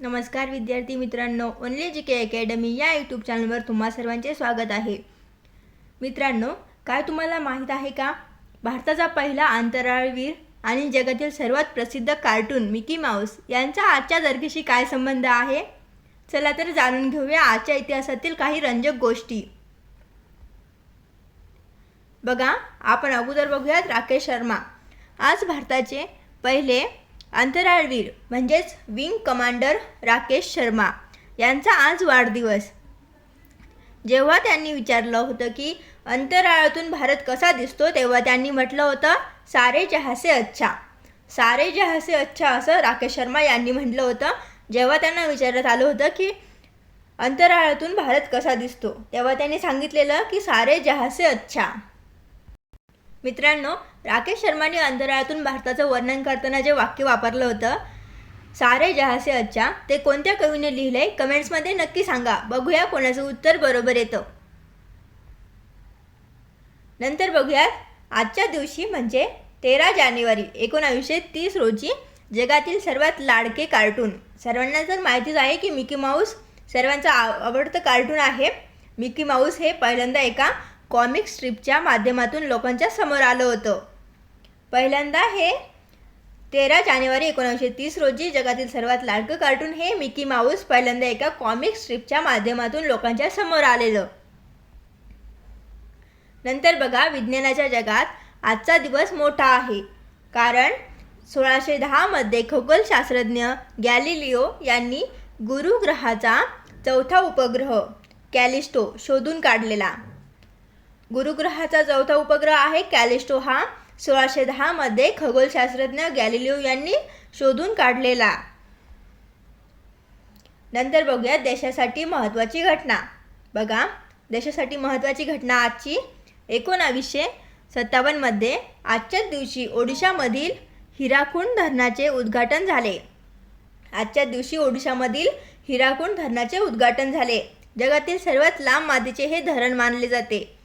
नमस्कार विद्यार्थी मित्रांनो ओनली जी के अकॅडमी या यूट्यूब चॅनलवर तुम्हा सर्वांचे स्वागत आहे. मित्रांनो काय तुम्हाला माहीत आहे का? भारताचा पहिला अंतराळवीर आणि जगातील सर्वात प्रसिद्ध कार्टून मिकी माऊस यांचा आजच्या दर्गेशी काय संबंध आहे? चला तर जाणून घेऊया आजच्या इतिहासातील काही रंजक गोष्टी. बघा आपण अगोदर बघूयात राकेश शर्मा. आज भारताचे पहिले अंतराळवीर म्हणजेच विंग कमांडर राकेश शर्मा यांचा आज वाढदिवस. जेव्हा त्यांनी विचारलं होतं की अंतराळातून भारत कसा दिसतो तेव्हा त्यांनी म्हटलं होतं सारे जहासे अच्छा. सारे जहासे अच्छा असं राकेश शर्मा यांनी म्हटलं होतं. जेव्हा त्यांना विचारण्यात आलं होतं की अंतराळातून भारत कसा दिसतो तेव्हा त्यांनी सांगितलेलं की सारे जहासे अच्छा. मित्रांनो राकेश शर्माने अंतराळातून भारताचं वर्णन करताना जे वाक्य वापरलं होतं सारे जहासे अच्छा ते कोणत्या कवीने लिहिलंय? कमेंट्समध्ये नक्की सांगा. बघूया कोणाचं उत्तर बरोबर येतं. नंतर बघूयात. आजच्या दिवशी म्हणजे तेरा जानेवारी एकोणावीसशे तीस रोजी जगातील सर्वात लाडके कार्टून. सर्वांना तर माहितीच आहे की मिकी माऊस सर्वांचं आव आवडतं कार्टून आहे. मिकी माऊस हे पहिल्यांदा एका कॉमिक स्ट्रिपच्या माध्यमातून लोकांच्या समोर आलं होतं. पहिल्यांदा हे तेरा जानेवारी एकोणीसशे तीस रोजी जगातील सर्वात लाडकं कार्टून हे मिकी माऊस पहिल्यांदा एका कॉमिक स्ट्रिपच्या माध्यमातून लोकांच्या समोर आलेलं. नंतर बघा विज्ञानाच्या जगात आजचा दिवस मोठा आहे. कारण सोळाशे दहामध्ये खगोलशास्त्रज्ञ गॅलिलिओ यांनी गुरुग्रहाचा चौथा उपग्रह कॅलिस्टो शोधून काढलेला. गुरुग्रहाचा चौथा उपग्रह आहे कॅलिस्टो हा सोळाशे दहामध्ये खगोलशास्त्रज्ञ गॅलिलिओ यांनी शोधून काढलेला. नंतर बघूया देशासाठी महत्त्वाची घटना. बघा देशासाठी महत्त्वाची घटना आजची एकोणावीसशे सत्तावन्नमध्ये आजच्याच दिवशी ओडिशामधील हिराकुंड धरणाचे उद्घाटन झाले. आजच्या दिवशी ओडिशामधील हिराकुंड धरणाचे उद्घाटन झाले. जगातील सर्वात लांब मातीचे हे धरण मानले जाते.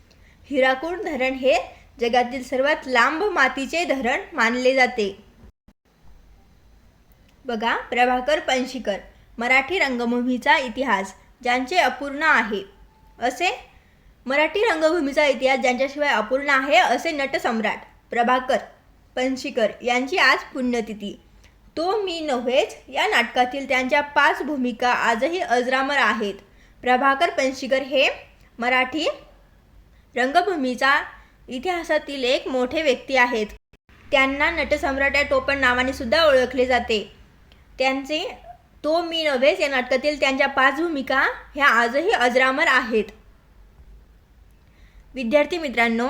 हिराकुंड धरण हे जगातील सर्वात लांब मातीचे धरण मानले जाते. बघा प्रभाकर पणशीकर मराठी रंगभूमीचा इतिहास ज्यांचे अपूर्ण आहे. असे? मराठी रंगभूमीचा इतिहास ज्यांच्याशिवाय अपूर्ण आहे असे नटसम्राट प्रभाकर पणशीकर यांची आज पुण्यतिथी. तो मी नव्हेच या नाटकातील त्यांच्या पाच भूमिका आजही अजरामर आहेत. प्रभाकर पणशीकर हे मराठी रंगभूमीचा इतिहासातील एक मोठे व्यक्ती आहेत. त्यांना नटसम्राट या टोपण नावाने सुद्धा ओळखले जाते. त्यांचे तो मी नव्हेच या नाटकातील त्यांच्या पाच भूमिका ह्या आजही अजरामर आहेत. विद्यार्थी मित्रांनो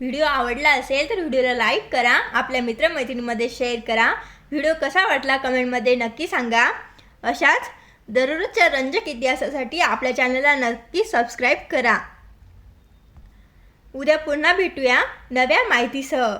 व्हिडिओ आवडला असेल तर व्हिडिओला लाईक करा आपल्या मित्रमैत्रिणीमध्ये शेअर करा. व्हिडिओ कसा वाटला कमेंटमध्ये नक्की सांगा. अशाच दररोजच्या रंजक इतिहासासाठी आपल्या चॅनलला नक्की सबस्क्राईब करा. उद्या पुन्हा भेटूया नव्या माहितीसह.